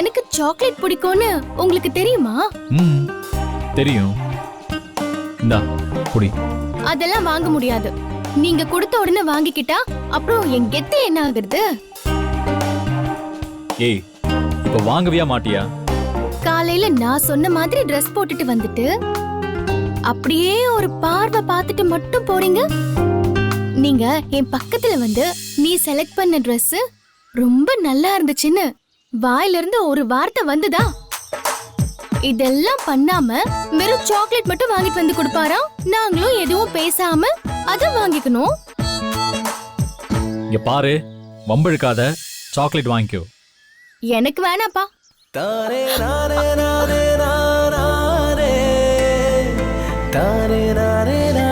எனக்கு சாக்லேட் பிடிக்கும்னு உங்களுக்கு தெரியுமா? ம் தெரியும். இந்தா அதெல்லாம் வாங்க முடியாது. நீங்க கொடுத்த உடனே வாங்கிக்கிட்டா அப்புறம் என் கெத்து என்ன ஆகுறது? ஏய் இப்போ வாங்கவியா மாட்டியா? காலையில நான் சொன்ன மாதிரி ட்ரெஸ் போட்டுட்டு வந்துட்டு அப்படியே ஒரு பார்வை பார்த்துட்டு மட்டும் போறீங்க? நீங்க என் பக்கத்துல வந்து நீ செலக்ட் பண்ண Dress ரொம்ப நல்லா இருந்துச்சுன்னு வாயிலிருந்து ஒரு வார்த்தை வந்துதா? இதெல்லாம் பண்ணாம வெறும் சாக்லேட் மட்டும் வாங்கிட்டு வந்து கொடுப்பாரா? நாங்களும் எதுவும் பேசாம அத வாங்கிக்கணும். இங்க பாரு வம்பழுக்காத சாக்லேட் வாங்கிக்கோ. எனக்கு வேணாப்பா. தாரே தாரே தாரே தாரே தாரே